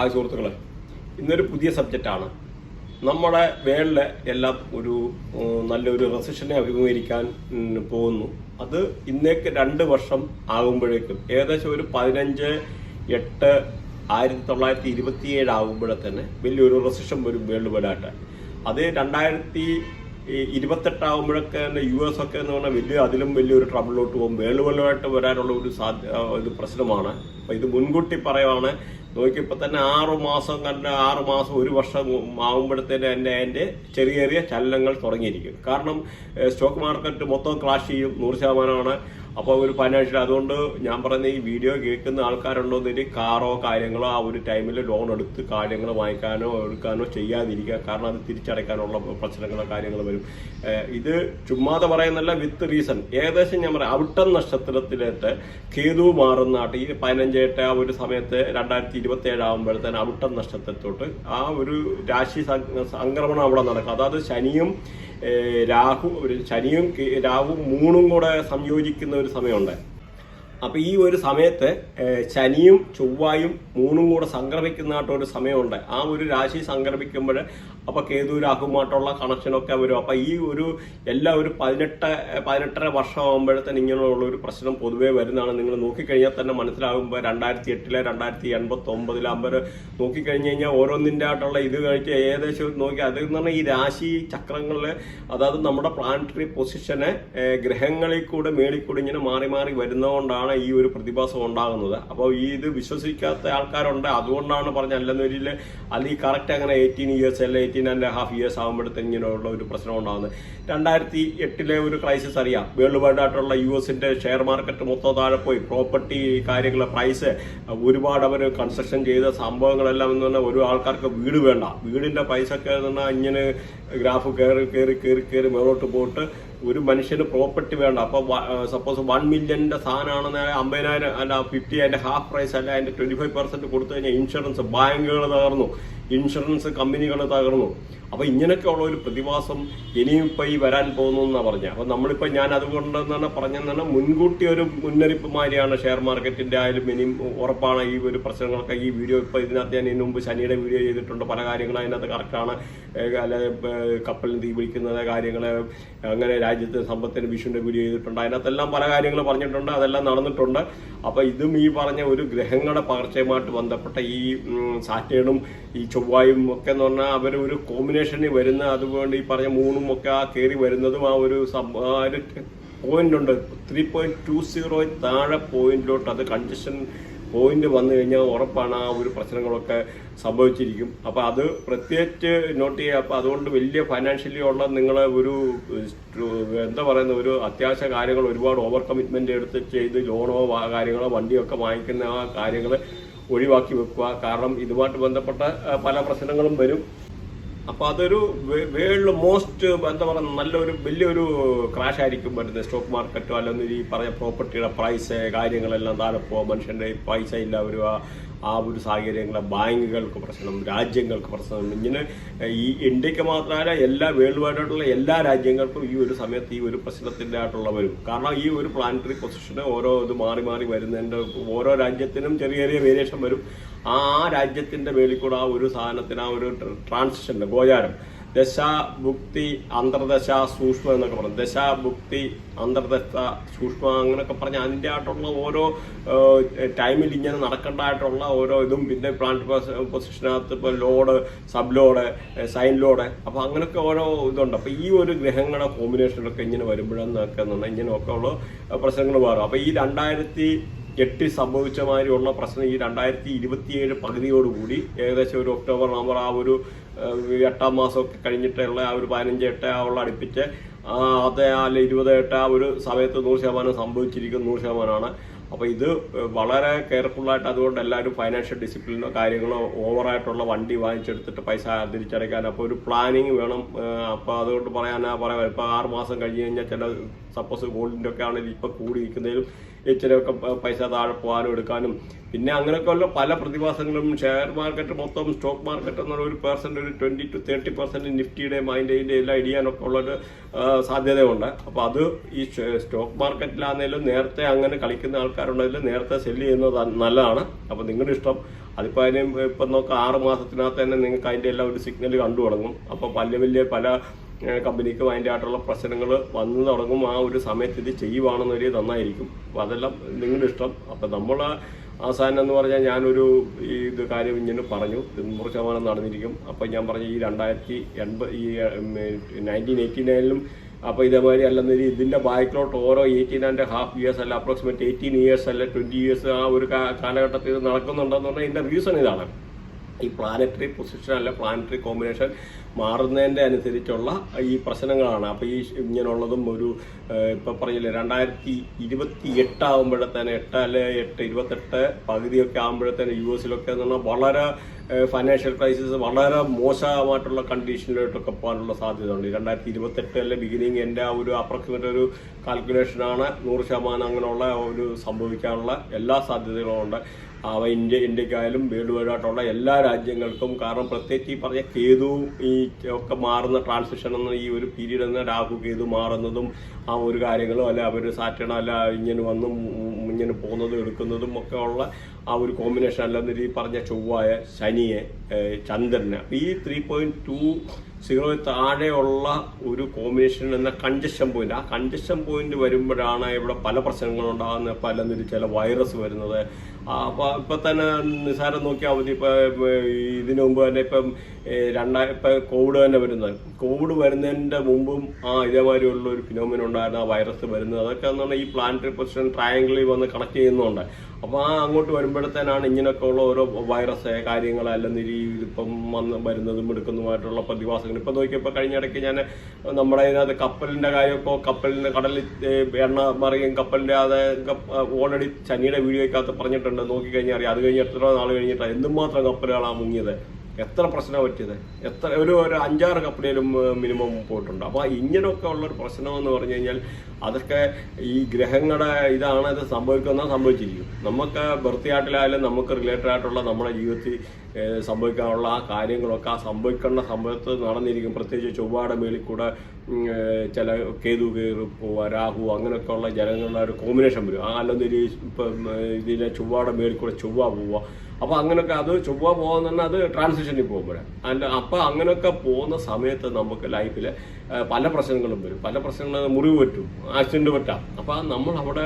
Hi സുഹൃത്തുക്കളെ. ഇന്നൊരു പുതിയ സബ്ജക്റ്റാണ് നമ്മുടെ വേൾഡിലെ എല്ലാം ഒരു നല്ലൊരു റെസിഷനെ അഭിമുഖീകരിക്കാൻ പോകുന്നു. അത് ഇന്നേക്ക് രണ്ട് വർഷം ആകുമ്പോഴേക്കും ഏകദേശം ഒരു പതിനഞ്ച് എട്ട് ആയിരത്തി തൊള്ളായിരത്തി ഇരുപത്തിയേഴ് ആകുമ്പോഴേ തന്നെ വലിയൊരു റെസിഷൻ വരും വേൾഡ് വൈഡായിട്ട് അത് രണ്ടായിരത്തി ഇരുപത്തെട്ടാകുമ്പോഴൊക്കെ തന്നെ യു എസ് ഒക്കെ എന്ന് പറഞ്ഞാൽ വലിയ അതിലും വലിയൊരു ട്രബിളിലോട്ട് പോകും. വേൾഡ് വൈഡായിട്ട് വരാനുള്ള ഒരു സാധ്യ ഒരു പ്രശ്നമാണ്. അപ്പോൾ ഇത് മുൻകൂട്ടി പറയുവാണ് നോക്കിയപ്പോൾ തന്നെ ആറു മാസം കണ്ട് ആറു മാസം ഒരു വർഷം ആകുമ്പോഴത്തേന് എന്റെ എന്റെ ചെറിയ ചെറിയ ചലനങ്ങൾ തുടങ്ങിയിരിക്കും കാരണം സ്റ്റോക്ക് മാർക്കറ്റ് മൊത്തം ക്ലാഷ് ചെയ്യും. നൂറ് ശതമാനമാണ്. അപ്പോൾ ഒരു ഫൈനാൻഷ്യൽ അതുകൊണ്ട് ഞാൻ പറയുന്ന ഈ വീഡിയോ കേൾക്കുന്ന ആൾക്കാരുണ്ടോ എന്നൊരു കാറോ കാര്യങ്ങളോ ആ ഒരു ടൈമിൽ ലോൺ എടുത്ത് കാര്യങ്ങൾ വാങ്ങിക്കാനോ എടുക്കാനോ ചെയ്യാതിരിക്കുക. കാരണം അത് തിരിച്ചടയ്ക്കാനുള്ള പ്രശ്നങ്ങളോ കാര്യങ്ങളോ വരും. ഇത് ചുമ്മാതെ പറയുന്നല്ല വിത്ത് റീസൺ ഏകദേശം ഞാൻ പറയാം. അവിട്ടം നക്ഷത്രത്തിലേട്ട് കേതു മാറുന്നാട്ട് ഈ പതിനഞ്ചേട്ട് ആ ഒരു സമയത്ത് രണ്ടായിരത്തി ഇരുപത്തി ഏഴ് ആകുമ്പോഴത്തേന് അവിട്ടം നക്ഷത്രത്തോട്ട് ആ ഒരു രാശി സംക്രമണം അവിടെ നടക്കും. അതായത് ശനിയും രാഹു ഒരു ശനിയും രാഹു മൂണും കൂടെ സംയോജിക്കുന്ന ഒരു സമയമുണ്ട്. അപ്പൊ ഈ ഒരു സമയത്ത് ശനിയും ചൊവ്വായും മൂന്നും കൂടെ സംക്രമിക്കുന്നതായിട്ട് ഒരു സമയമുണ്ട്. ആ ഒരു രാശി സംക്രമിക്കുമ്പോൾ അപ്പൊ കേതു രാഹുമായിട്ടുള്ള കണക്ഷനൊക്കെ വരും. അപ്പൊ ഈ ഒരു എല്ലാ ഒരു പതിനെട്ട് പതിനെട്ടര വർഷം ഇങ്ങനെയുള്ള ഒരു പ്രശ്നം പൊതുവേ വരുന്നതാണ്. നിങ്ങൾ നോക്കിക്കഴിഞ്ഞാൽ തന്നെ മനസ്സിലാകുമ്പോൾ രണ്ടായിരത്തി എട്ടിലെ രണ്ടായിരത്തി എൺപത്തി ഒമ്പതിലാകുമ്പോൾ നോക്കിക്കഴിഞ്ഞ് കഴിഞ്ഞാൽ ഓരോന്നിന്റെ ആയിട്ടുള്ള ഇത് കഴിച്ച് ഏകദേശം നോക്കി അത് എന്ന് പറഞ്ഞാൽ ഈ രാശി ചക്രങ്ങളിൽ അതായത് നമ്മുടെ പ്ലാനറ്ററി പൊസിഷനെ ഗ്രഹങ്ങളിൽ കൂടെ മേളിൽ ഇങ്ങനെ മാറി മാറി വരുന്നതുകൊണ്ടാണ് ഈ ഒരു പ്രതിഭാസം ഉണ്ടാകുന്നത്. അപ്പോൾ ഈ ഇത് വിശ്വസിക്കാത്ത ആൾക്കാരുണ്ട്. അതുകൊണ്ടാണ് പറഞ്ഞ അല്ലെന്നൊരിൽ അല്ലെങ്കിൽ കറക്റ്റ് അങ്ങനെ എയ്റ്റീൻ ഇയേഴ്സ് അല്ലെ എയ്റ്റീൻ ആൻഡ് ഹാഫ് ഇയേഴ്സ് ആകുമ്പോഴത്തേന് ഇങ്ങനെയുള്ള ഒരു പ്രശ്നം ഉണ്ടാകുന്നത് രണ്ടായിരത്തി എട്ടിലെ ഒരു ക്രൈസിസ് അറിയാം. വേൾഡ് വൈഡ് ആയിട്ടുള്ള യു എസിന്റെ ഷെയർ മാർക്കറ്റ് മൊത്തം താഴെ പോയി. പ്രോപ്പർട്ടി കാര്യങ്ങൾ പ്രൈസ് ഒരുപാട് അവർ കൺസ്ട്രക്ഷൻ ചെയ്ത സംഭവങ്ങളെല്ലാം എന്ന് പറഞ്ഞാൽ ഒരു ആൾക്കാർക്ക് വീട് വേണ്ട. വീടിന്റെ പൈസ ഒക്കെ ഇങ്ങനെ ഗ്രാഫ് കയറി കയറി കയറി കയറി മേളോട്ട് പോയിട്ട് ഒരു മനുഷ്യന് പ്രോപ്പർട്ടി വേണ്ട. അപ്പോൾ സപ്പോസ് വൺ മില്യന്റെ സാധനമാണെന്ന് അമ്പതിനായിരം അല്ല ഫിഫ്റ്റി അതിന്റെ ഹാഫ് പ്രൈസ് അല്ല അതിന്റെ ട്വന്റി ഫൈവ് പെർസെന്റ് കൊടുത്തു കഴിഞ്ഞാൽ ഇൻഷുറൻസ് ബാങ്കുകൾ തകർന്നു. ഇൻഷുറൻസ് കമ്പനികൾ തകർന്നു. അപ്പൊ ഇങ്ങനെയൊക്കെ ഉള്ള ഒരു പ്രതിമാസം ഇനിയും ഇപ്പൊ ഈ വരാൻ പോകുന്നു എന്നാ പറഞ്ഞ. അപ്പൊ നമ്മളിപ്പോ ഞാൻ അതുകൊണ്ട് തന്നെ പറഞ്ഞെന്നാണ് മുൻകൂട്ടി ഒരു മുന്നറിയിപ്പ് മാതിരിയാണ് ഷെയർ മാർക്കറ്റിന്റെ ആയാലും ഇനിയും ഉറപ്പാണ് ഈ ഒരു പ്രശ്നങ്ങളൊക്കെ. ഈ വീഡിയോ ഇപ്പൊ ഇതിനകത്ത് ഞാൻ ഇതിനു മുമ്പ് ശനിയുടെ വീഡിയോ ചെയ്തിട്ടുണ്ട്. പല കാര്യങ്ങളും അതിനകത്ത് കറക്റ്റാണ് അല്ലെ കപ്പലിന് തീ പിടിക്കുന്നത് കാര്യങ്ങൾ അങ്ങനെ രാജ്യത്തെ സമ്പത്തിന് വിഷുവിന്റെ വീഡിയോ ചെയ്തിട്ടുണ്ട്. അതിനകത്തെല്ലാം പല കാര്യങ്ങൾ പറഞ്ഞിട്ടുണ്ട്. അതെല്ലാം നടന്നിട്ടുണ്ട്. അപ്പൊ ഇതും ഈ പറഞ്ഞ ഒരു ഗ്രഹങ്ങളുടെ പകർച്ചയുമായിട്ട് ബന്ധപ്പെട്ട ഈ സാറ്റേണും ഈ ചൊവ്വായും ഒക്കെ എന്ന് പറഞ്ഞാൽ അവർ ഒരു കോമ്പിനേഷനിൽ വരുന്ന അതുകൊണ്ട് ഈ പറഞ്ഞ മൂന്നും ഒക്കെ ആ കയറി വരുന്നതും ആ ഒരു പോയിന്റ് ഉണ്ട്. ത്രീ പോയിന്റ് ടു സീറോ താഴെ പോയിന്റിലോട്ട് അത് കൺജഷൻ പോയിന്റ് വന്നു കഴിഞ്ഞാൽ ഉറപ്പാണ് ആ ഒരു പ്രശ്നങ്ങളൊക്കെ സംഭവിച്ചിരിക്കും. അപ്പൊ അത് പ്രത്യേകിച്ച് നോട്ട് ചെയ്യുക. അപ്പൊ അതുകൊണ്ട് വലിയ ഫൈനാൻഷ്യലി ഉള്ള നിങ്ങൾ ഒരു എന്താ പറയുന്ന ഒരു അത്യാവശ്യ കാര്യങ്ങൾ ഒരുപാട് ഓവർ കമ്മിറ്റ്മെന്റ് എടുത്ത് ചെയ്ത് ലോണോ കാര്യങ്ങളോ വണ്ടിയോ ഒക്കെ വാങ്ങിക്കുന്ന ആ കാര്യങ്ങൾ ഒഴിവാക്കി വെക്കുക. കാരണം ഇതുമായിട്ട് ബന്ധപ്പെട്ട പല പ്രശ്നങ്ങളും വരും. അപ്പൊ അതൊരു വേൾഡ് മോസ്റ്റ് എന്താ പറയുക നല്ലൊരു വലിയൊരു ക്രാഷ് ആയിരിക്കും വരുന്നത്. സ്റ്റോക്ക് മാർക്കറ്റോ അല്ലെങ്കിൽ ഈ പറഞ്ഞ പ്രോപ്പർട്ടിയുടെ പ്രൈസ് കാര്യങ്ങളെല്ലാം താഴെ പോവാ. മനുഷ്യന്റെ പൈസ ഇല്ല വരിക. ആ ഒരു സാഹചര്യങ്ങളെ ബാങ്കുകൾക്ക് പ്രശ്നം രാജ്യങ്ങൾക്ക് പ്രശ്നം. ഇങ്ങനെ ഈ ഇന്ത്യയ്ക്ക് മാത്രമല്ല എല്ലാ വേൾഡ് വൈഡ് വൈഡായിട്ടുള്ള എല്ലാ രാജ്യങ്ങൾക്കും ഈ ഒരു സമയത്ത് ഈ ഒരു പ്രശ്നത്തിന്റെ ആയിട്ടുള്ള വരും കാരണം ഈ ഒരു പ്ലാനറ്ററി പൊസിഷന് ഓരോ ഇത് മാറി മാറി വരുന്നതിന്റെ ഓരോ രാജ്യത്തിനും ചെറിയ ചെറിയ വേരിയേഷൻ വരും. ആ രാജ്യത്തിന്റെ മേളിൽ കൂടെ ആ ഒരു സാധനത്തിന് ആ ഒരു ട്രാൻസിഷന്റെ ഗോചാരം. ദശ ഭുക്തി അന്തർദശ സൂക്ഷ്മ എന്നൊക്കെ പറഞ്ഞു. ദശാഭുക്തി അന്തർദശ സൂക്ഷ്മ അങ്ങനെയൊക്കെ പറഞ്ഞ് അതിന്റെ ആയിട്ടുള്ള ഓരോ ടൈമിൽ ഇങ്ങനെ നടക്കേണ്ടതായിട്ടുള്ള ഓരോ ഇതും പിന്നെ പ്ലാന്റ് പൊസിഷനകത്ത് ഇപ്പോൾ load sub load sign load അപ്പോൾ അങ്ങനെയൊക്കെ ഓരോ ഇതുണ്ട്. അപ്പോൾ ഈ ഒരു ഗ്രഹങ്ങളുടെ കോമ്പിനേഷനൊക്കെ ഇങ്ങനെ വരുമ്പോഴെന്നൊക്കെ ഇങ്ങനെയൊക്കെ ഉള്ള പ്രശ്നങ്ങൾ മാറും. അപ്പോൾ ഈ രണ്ടായിരത്തി എട്ടിൽ സംഭവിച്ച മാതിരിയുള്ള പ്രശ്നം ഈ രണ്ടായിരത്തി ഇരുപത്തിയേഴ് പകുതിയോടുകൂടി ഏകദേശം ഒരു ഒക്ടോബർ നവംബർ ആ ഒരു എട്ടാം മാസമൊക്കെ കഴിഞ്ഞിട്ടുള്ള ആ ഒരു പതിനഞ്ച് എട്ട് ആ ഉള്ള അടുപ്പിച്ച് അത് അല്ല ഇരുപത് എട്ട് ആ ഒരു സമയത്ത് നൂറ് ശതമാനം സംഭവിച്ചിരിക്കുന്ന നൂറ് ശതമാനമാണ്. അപ്പോൾ ഇത് വളരെ കെയർഫുള്ളായിട്ട് അതുകൊണ്ട് എല്ലാവരും ഫൈനാൻഷ്യൽ ഡിസിപ്ലിനോ കാര്യങ്ങളോ ഓവറായിട്ടുള്ള വണ്ടി വാങ്ങിച്ചെടുത്തിട്ട് പൈസ തിരിച്ചടയ്ക്കാൻ. അപ്പോൾ ഒരു പ്ലാനിങ് വേണം അപ്പോൾ അതുകൊണ്ട് പറയാനാ പറയാം ഇപ്പോൾ ആറ് മാസം കഴിഞ്ഞ് കഴിഞ്ഞാൽ ചില സപ്പോസ് ഗോൾഡിന്റെ ഒക്കെ ആണെങ്കിൽ ഇപ്പോൾ കൂടിയിരിക്കുന്നതിലും ഇച്ചിരിയൊക്കെ പൈസ താഴെ പോകാനും എടുക്കാനും. പിന്നെ അങ്ങനെയൊക്കെയുള്ള പല പ്രതിഭാസങ്ങളും ഷെയർ മാർക്കറ്റ് മൊത്തം സ്റ്റോക്ക് മാർക്കറ്റ് എന്നുള്ള ഒരു പെർസെന്റ് ഒരു ട്വന്റി ടു തേർട്ടി പെർസെന്റ് നിഫ്റ്റിയുടെ അതിന്റെ എല്ലാം ഇടിയാനൊക്കെ ഉള്ളൊരു സാധ്യതയുണ്ട്. അപ്പോൾ അത് ഈ സ്റ്റോക്ക് മാർക്കറ്റിലാണെങ്കിലും നേരത്തെ അങ്ങനെ കളിക്കുന്ന ആൾക്കാരുണ്ടെങ്കിൽ നേരത്തെ സെല്ല് ചെയ്യുന്നത് നല്ലതാണ്. അപ്പോൾ നിങ്ങളുടെ ഇഷ്ടം അതിപ്പോൾ അതിന് ഇപ്പം നോക്കാം ആറ് മാസത്തിനകത്ത് തന്നെ നിങ്ങൾക്ക് അതിന്റെ എല്ലാം ഒരു സിഗ്നൽ കണ്ടു തുടങ്ങും അപ്പോൾ വലിയ വലിയ പല കമ്പനിക്കും അതിന്റെ ആയിട്ടുള്ള പ്രശ്നങ്ങൾ വന്ന് തുടങ്ങും. ആ ഒരു സമയത്ത് ഇത് ചെയ്യുവാണെന്നൊരു നന്നായിരിക്കും. അപ്പോൾ അതെല്ലാം നിങ്ങളുടെ ഇഷ്ടം. അപ്പോൾ നമ്മൾ അവസാനം എന്ന് പറഞ്ഞാൽ ഞാനൊരു ഇത് കാര്യം ഇങ്ങനെ പറഞ്ഞു. തൊണ്ണൂറ് ശതമാനം നടന്നിരിക്കും. അപ്പോൾ ഞാൻ പറഞ്ഞു ഈ രണ്ടായിരത്തി എൺപത് ഈ നയന്റീൻ എയ്റ്റി നയനിലും അപ്പോൾ ഇതേമാതിരി അല്ലെന്നൊരു ഇതിന്റെ ബാക്കിലോട്ട് ഓരോ എയ്റ്റീൻ ആൻഡ് ഹാഫ് ഇയേഴ്സ് അല്ല അപ്രോക്സിമേറ്റ് എയ്റ്റീൻ ഇയേഴ്സ് അല്ല ട്വന്റി ഇയേഴ്സ് ആ ഒരു കാലഘട്ടത്തിൽ ഇത് നടക്കുന്നുണ്ടെന്ന് പറഞ്ഞാൽ ഇതിന്റെ റീസൺ ഇതാണ്. ഈ പ്ലാനറ്ററി പൊസിഷൻ അല്ല പ്ലാനറ്ററി കോമ്പിനേഷൻ മാറുന്നതിന്റെ അനുസരിച്ചുള്ള ഈ പ്രശ്നങ്ങളാണ്. അപ്പോൾ ഈ ഇങ്ങനെയുള്ളതും ഒരു ഇപ്പോൾ പറയില്ലേ രണ്ടായിരത്തി ഇരുപത്തി എട്ടാകുമ്പോഴത്തേന് എട്ട് അല്ലെ എട്ട് ഇരുപത്തെട്ട് പകുതിയൊക്കെ ആകുമ്പോഴത്തേന് യു എസിലൊക്കെ എന്ന് പറഞ്ഞാൽ വളരെ ഫൈനാൻഷ്യൽ ക്രൈസിസ് വളരെ മോശമായിട്ടുള്ള കണ്ടീഷനിലോട്ടൊക്കെ പോകാനുള്ള സാധ്യത ഉണ്ട് രണ്ടായിരത്തി ഇരുപത്തെട്ട് അല്ലെ ബിഗിനിങ് എന്റെ ആ ഒരു അപ്രോക്സിമേറ്റ് ഒരു കാൽക്കുലേഷനാണ് നൂറ് ശതമാനം അങ്ങനെയുള്ള ഒരു സംഭവിക്കാനുള്ള എല്ലാ സാധ്യതകളും ഉണ്ട്. അവ ഇന്ത്യ ഇന്ത്യക്കായാലും വേൾഡ് വൈഡ് ആയിട്ടുള്ള എല്ലാ രാജ്യങ്ങൾക്കും കാരണം പ്രത്യേകിച്ച് ഈ പറഞ്ഞ കേതു ഈ ഒക്കെ മാറുന്ന ട്രാൻസിഷൻ എന്ന ഈ ഒരു പീരീഡ് എന്ന രാഹു കേതു മാറുന്നതും ആ ഒരു കാര്യങ്ങളും അല്ല അവർ സാറ്റേൺ അല്ല ഇങ്ങനെ വന്നും ഇങ്ങനെ പോകുന്നതും എടുക്കുന്നതും ഒക്കെ ഉള്ള ആ ഒരു കോമ്പിനേഷൻ അല്ലെന്ന ഈ പറഞ്ഞ ചൊവ്വായ ശനിയെ ചന്ദ്രനെ. ഈ ത്രീ പോയിന്റ് ടു സീറോ താഴെയുള്ള ഒരു കോമ്പിനേഷൻ എന്ന കഞ്ചഷൻ പോയിന്റ് ആ കഞ്ചഷൻ പോയിന്റ് വരുമ്പോഴാണ് ഇവിടെ പല പ്രശ്നങ്ങളുണ്ടാകുന്ന പല ചില വൈറസ് വരുന്നത്. ഇപ്പൊ തന്നെ നിസാരം നോക്കിയാൽ മതി. ഇപ്പൊ ഇതിനു മുമ്പ് തന്നെ ഇപ്പം രണ്ടായി ഇപ്പൊ കോവിഡ് തന്നെ വരുന്നത്. കോവിഡ് വരുന്നതിന്റെ മുമ്പും ആ ഇതേമാതിരിയുള്ള ഒരു ഫിനോമിന ഉണ്ടായിരുന്നു. ആ വൈറസ് വരുന്നത്. അതൊക്കെ എന്ന് ഈ പ്ലാനറ്ററി പൊസിഷൻ ട്രയാങ്കിളിൽ വന്ന് കണക്ട് ചെയ്യുന്നുണ്ട്. അപ്പോൾ ആ അങ്ങോട്ട് വരുമ്പോഴത്തേനാണ് ഇങ്ങനെയൊക്കെ ഉള്ള ഓരോ വൈറസ് കാര്യങ്ങൾ അല്ലെങ്കിൽ ഈ ഇപ്പം വന്ന് വരുന്നതും എടുക്കുന്നതുമായിട്ടുള്ള പ്രതിഭാസങ്ങൾ. ഇപ്പൊ നോക്കിയപ്പോൾ കഴിഞ്ഞ ഇടയ്ക്ക് ഞാൻ നമ്മുടെ ഇതിനകത്ത് കപ്പലിന്റെ കാര്യമൊക്കെ കപ്പലിന്റെ കടലിൽ എണ്ണ മറിയും കപ്പലിന്റെ അത് ഓൾറെഡി ചനിയുടെ വീഡിയോയ്ക്കകത്ത് പറഞ്ഞിട്ടുണ്ട്. നോക്കിക്കഴിഞ്ഞാൽ അറിയാം. അത് കഴിഞ്ഞ് എത്ര നാൾ കഴിഞ്ഞിട്ടാണ് എന്തുമാത്രം കപ്പലുകളാണ് മുങ്ങിയത്. എത്ര പ്രശ്നം പറ്റിയത്? എത്ര ഒരു ഒരു അഞ്ചാറ് കപ്പലിലും മിനിമം പോയിട്ടുണ്ട്. അപ്പോൾ ഇങ്ങനെയൊക്കെ ഉള്ളൊരു പ്രശ്നം എന്ന് പറഞ്ഞു കഴിഞ്ഞാൽ അതൊക്കെ ഈ ഗ്രഹങ്ങളുടെ ഇതാണ് ഇത് സംഭവിക്കുന്ന സംഭവിച്ചിരിക്കും. നമുക്ക് വൃത്തിയായിട്ടിലായാലും നമുക്ക് റിലേറ്റഡ് ആയിട്ടുള്ള നമ്മുടെ ജീവിതത്തിൽ സംഭവിക്കാനുള്ള ആ കാര്യങ്ങളൊക്കെ ആ സംഭവിക്കേണ്ട സംഭവത്ത് നടന്നിരിക്കും. പ്രത്യേകിച്ച് ചൊവ്വാടെ മേളിൽ കൂടെ ചില കേതു കയറി പോവുക രാഹു അങ്ങനെയൊക്കെ ഉള്ള ഒരു കോമ്പിനേഷൻ വരും. ആ അല്ലെങ്കിൽ ഇപ്പം ഇതിലെ ചൊവ്വാടെ മേളിൽ കൂടെ ചൊവ്വ പോവുക. അപ്പൊ അങ്ങനെയൊക്കെ അത് ചൊവ്വ പോകാന്ന് പറഞ്ഞാൽ അത് ട്രാൻസിഷനിൽ പോകുമ്പോഴാണ് അല്ല അപ്പൊ അങ്ങനെയൊക്കെ പോകുന്ന സമയത്ത് നമുക്ക് ലൈഫിൽ പല പ്രശ്നങ്ങളും വരും. പല പ്രശ്നങ്ങളും മുറിവ് പറ്റും. ആക്സിഡന്റ് പറ്റാം. അപ്പൊ നമ്മൾ അവിടെ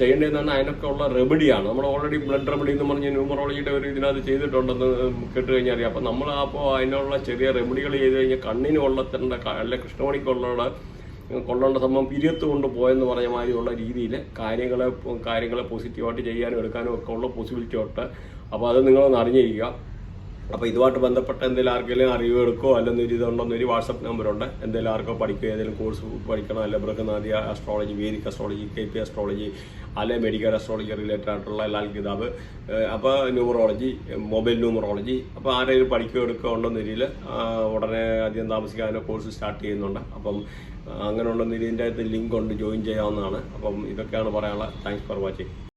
ചെയ്യേണ്ടതെന്ന് പറഞ്ഞാൽ അതിനൊക്കെ ഉള്ള റെമഡിയാണ് നമ്മൾ ഓൾറെഡി ബ്ലഡ് റെമഡി എന്ന് പറഞ്ഞ് ന്യൂമറോളജിയുടെ ഒരു ഇതിനകത്ത് ചെയ്തിട്ടുണ്ടെന്ന് കേട്ട് കഴിഞ്ഞാൽ അറിയാം. അപ്പൊ നമ്മൾ അപ്പോൾ അതിനുള്ള ചെറിയ റെമഡികൾ ചെയ്ത് കഴിഞ്ഞാൽ കണ്ണിന് കൊള്ളത്തേണ്ട അല്ലെ കൃഷ്ണമണിക്ക് കൊള്ളേണ്ട സംഭവം പിരിയത്ത് കൊണ്ട് പോയെന്ന് പറഞ്ഞ മാതിരിയുള്ള രീതിയിൽ കാര്യങ്ങളെ കാര്യങ്ങളെ പോസിറ്റീവായിട്ട് ചെയ്യാനും എടുക്കാനും ഒക്കെ ഉള്ള പോസിബിലിറ്റി ഉണ്ട്. അപ്പോൾ അത് നിങ്ങളൊന്ന് അറിഞ്ഞിരിക്കുക. അപ്പോൾ ഇതുമായിട്ട് ബന്ധപ്പെട്ട എന്തെങ്കിലും ആർക്കെങ്കിലും അറിവ് എടുക്കോ അല്ലെങ്കിൽ ഒരു ഇതുണ്ടെന്നൊരു വാട്സപ്പ് നമ്പറുണ്ട് എന്തെങ്കിലും ആർക്കോ പഠിക്കുക ഏതെങ്കിലും കോഴ്സ് പഠിക്കണം അല്ലെ ബൃഹനാദി astrology Vedic astrology K P astrology അല്ലെ മെഡിക്കൽ അസ്ട്രോളജി റിലേറ്റഡ് ആയിട്ടുള്ള എല്ലാ കിതാബ്. അപ്പോൾ ന്യൂമറോളജി മൊബൈൽ ന്യൂമറോളജി അപ്പോൾ ആരെങ്കിലും പഠിക്കുകയോ എടുക്കുകയോ ഉണ്ടെന്ന രീതിയിൽ ഉടനെ അധികം താമസിക്കാതെ കോഴ്സ് സ്റ്റാർട്ട് ചെയ്യുന്നുണ്ട്. അപ്പം അങ്ങനെ ഉണ്ടെന്ന ഇതിന്റെ ലിങ്ക് ഉണ്ട് ജോയിൻ ചെയ്യാവുന്നതാണ്. അപ്പം ഇതൊക്കെയാണ് പറയാനുള്ളത് താങ്ക്സ് ഫോർ വാച്ചിങ്